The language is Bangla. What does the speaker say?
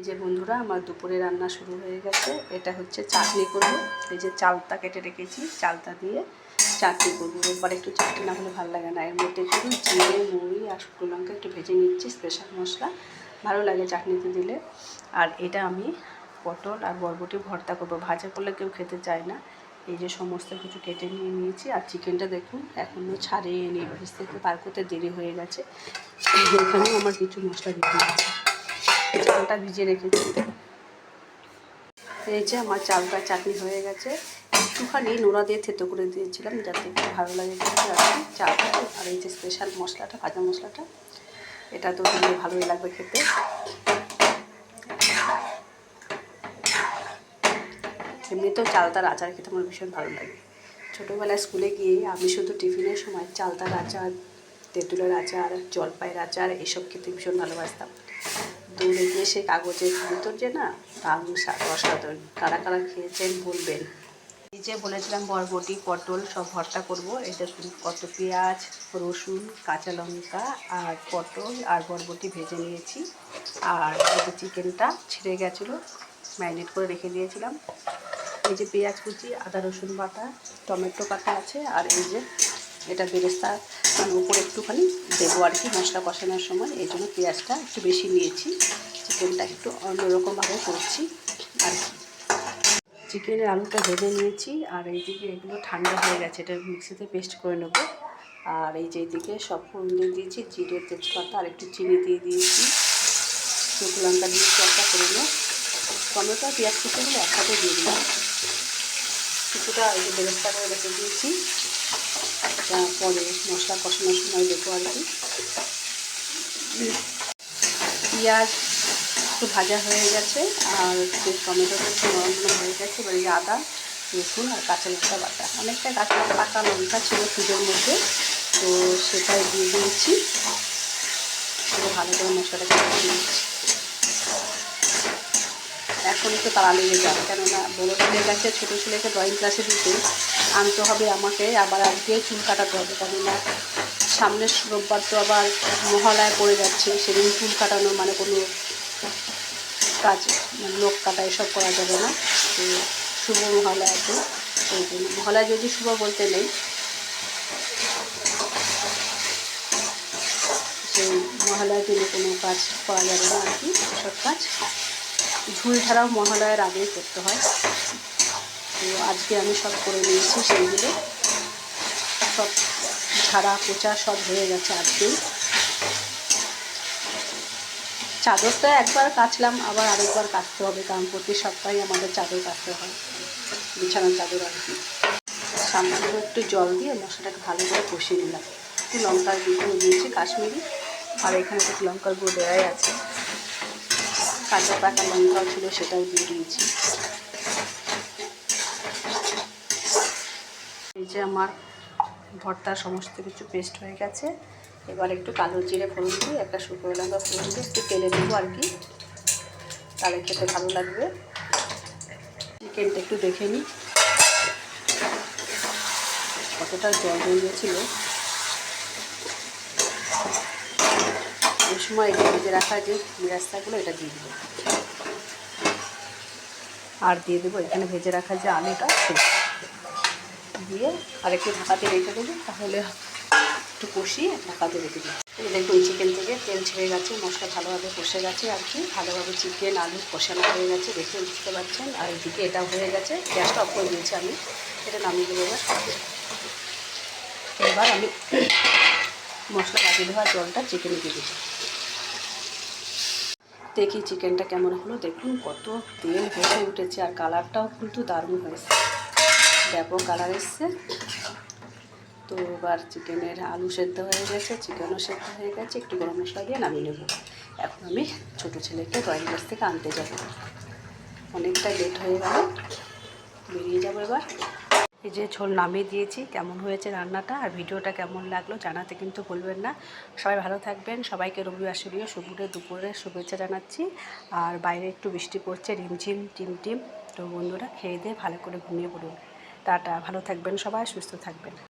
এই যে বন্ধুরা, আমার দুপুরে রান্না শুরু হয়ে গেছে। এটা হচ্ছে চাটনি করব। এই যে চালতা কেটে রেখেছি চালতা দিয়ে চাটনি করব। এবার একটু চাটনি না হলে ভালো লাগে না। এর মধ্যে একটু জিরে, মুড়ি আর শুকনো লঙ্কা একটু ভেজে নিচ্ছি, স্পেশাল মশলা। ভালো লাগে চাটনিতে দিলে। আর এটা আমি পটল আর বরবটি ভর্তা করব। ভাজা করলে কেউ খেতে চায় না। এই যে সমস্ত কিছু কেটে নিয়ে নিয়েছি। আর চিকেনটা দেখুন এখনও ছাড়িয়ে নিয়ে ফ্রিজ থেকে বার করতে দেরি হয়ে গেছে। এখানেও আমার কিছু মশলা দিতে চালটা ভিজে রেখেছি। এই যে আমার চালটা চাটনি হয়ে গেছে। একটুখানি নোড়া দিয়ে থেতো করে দিয়েছিলাম যাতে একটু ভালো লাগে চালটা আর এই যে স্পেশাল মশলাটা ভাজা মশলাটা, এটা তো দিলে ভালোই লাগবে খেতে। এমনিতেও চালতার আচার খেতে আমার ভীষণ ভালো লাগে। ছোটোবেলায় স্কুলে গিয়ে আমি শুধু টিফিনের সময় চালতার আচার, তেঁতুলের আচার, জলপাইয়ের আচার, এসব খেতে ভীষণ ভালোবাসতাম। দৌড়ে গিয়ে সে কাগজের ভিতর যে না? দারুণ স্বাদ, অসাধারণ। কারা কারা খেয়েছেন বলবেন। এই যে বলেছিলাম বরবটি, পটল, সব ভর্তা করব। দেখুন কত পেঁয়াজ, রসুন, কাঁচা লঙ্কা আর পটল আর বরবটি ভেজে নিয়েছি। আর এই চিকেনটা ছিঁড়ে গেছিল, ম্যারিনেট করে রেখে দিয়েছিলাম। এই যে পেঁয়াজ কুচি, আদা রসুন বাটা, টমেটো কাটা আছে, আর এই যে এটা বেরেস্তা মানে উপরে একটুখানি দেবো আর কি, মশলা কষানোর সময়। এই জন্য পেঁয়াজটা একটু বেশি নিয়েছি। চিকেনটা একটু অন্যরকমভাবে করছি আর কি। চিকেনের আলুটা ভেজে নিয়েছি আর এইদিকে এগুলো ঠান্ডা হয়ে গেছে, এটা মিক্সিতে পেস্ট করে নেব। আর এই যে এইদিকে সব ফোড়ন দিয়ে দিয়েছি, জিরে তেজপাতা আর একটু চিনি দিয়ে দিয়েছি। শুকনো লঙ্কা দিয়ে চর্চা করে নেব। টমেটো আর পেঁয়াজ কুচিগুলো একসাথে দিয়ে দিলাম কিছুটা এই যে বেরেস্তা করে রেখে দিয়েছি। তারপরে মশলা কষানোর সময় দেবো আর কি। পেঁয়াজ একটু ভাজা হয়ে গেছে আর যে টমেটোটা একটু নরম নরম হয়ে গেছে। এবার এই আদা, রসুন আর কাঁচা লঙ্কা বাটা। অনেকটা কাঁচা পাকা লঙ্কা ছিল পুজোর মধ্যে, তো সেটাই দিয়ে দিয়েছি। ভালো করে মশলাটাকে দিয়ে দিয়েছি এখন একটু তাড়া লেগে যায়। কেননা বড়ো ছেলের কাছে, ছোটো ছেলেকে ড্রয়িং ক্লাসে দিতে আনতে হবে আমাকে, আবার আজকে চুল কাটাতে হবে, কেননা সামনের রোববার তো আবার মহালয় পড়ে যাচ্ছে, সেদিন চুল কাটানো মানে কোনো কাজ মানে লোক কাটা এসব করা যাবে না। তো শুভ মহালয়া তো সেই জন্য। মহালয়া যদি শুভ বলতে নেই, সেই মহালয়ার দিনে কোনো কাজ করা যাবে না আর কি, এসব কাজ। ঝুল ছাড়াও মহালয়ার আগেই করতে হয়। তো আজকে আমি সব করে নিয়েছি সেইগুলো। সব ঝাড়া পোচা সব হয়ে গেছে আজকেই। চাদরটা একবার কাচলাম, আবার আরেকবার কাচতে হবে, কারণ প্রতি সপ্তাহে আমাদের চাদর কাচতে হয়। বিছানার চাদর আর কি। সামান্য একটু জল দিয়ে মশলাটাকে ভালো করে কষিয়ে নিলাম। একটু লঙ্কার গুঁড়ো দিয়েছি কাশ্মীরি। আর এখানে একটু লঙ্কার গুঁড়ো দেওয়াই আছে। কাঁচা পাকা লঙ্কাও ছিল সেটাও দিয়ে দিয়েছি। এই যে আমার ভর্তার সমস্ত কিছু পেস্ট হয়ে গেছে। এবার একটু কালো জিরে ফোড়ন দিই একটা শুকনো লঙ্কা ফোড়ন দিয়ে একটু তেলে দেবো আর কি। তাহলে খেতে ভালো লাগবে। চিকেনটা একটু দেখে নিই। কতটা জল এই সময় এটা ভেজে রাখা যে রাস্তাগুলো, এটা দিয়ে দেবো। আর দিয়ে দেবো, এখানে ভেজে রাখা যে আলুটা দিয়ে আর একটু ঢাকাতে রেখে দেবো, তাহলে একটু কষিয়ে ঢাকাতে রেখে দেবো। দেখুন চিকেন থেকে তেল ছেড়ে গেছে, মশলা ভালোভাবে কষে গেছে আর কি, ভালোভাবে চিকেন আলু কষানো হয়ে গেছে, দেখে বুঝতে পারছেন। আর এদিকে এটা হয়ে গেছে, গ্যাসটা অফ করে দিয়েছি আমি, এটা নামিয়ে দেবো এবার। এবার আমি মশলা কাটিয়ে দেওয়া জলটা চিকেনে দিয়ে দেবো। দেখি চিকেনটা কেমন হলো। দেখুন কত তেল ভেসে উঠেছে আর কালারটাও কিন্তু দারুণ হয়েছে। ব্যাপক কালার এসছে। তো এবার চিকেনের আলু সেদ্ধ হয়ে গেছে, চিকেনও সেদ্ধ হয়ে গেছে। একটু গরম মশলা দিয়ে নামিয়ে নেব। এখন আমি ছোটো ছেলেকে ড্রয়িং ক্লাস থেকে আনতে যাব। অনেকটা লেট হয়ে গেল। বেরিয়ে যাব এবার। এই যে ঝোল নামিয়ে দিয়েছি, কেমন হয়েছে রান্নাটা আর ভিডিওটা কেমন লাগল জানাতে কিন্তু ভুলবেন না। সবাই ভালো থাকবেন, সবাইকে রবিবার আসরীয় সুপুরে দুপুরে শুভেচ্ছা জানাচ্ছি। আর বাইরে একটু বৃষ্টি পড়ছে, রিমঝিম, টিম টিম। তো বন্ধুরা, খেয়ে দিয়ে ভালো করে ঘুমিয়ে পড়ুন। টাটা, ভালো থাকবেন সবাই, সুস্থ থাকবেন।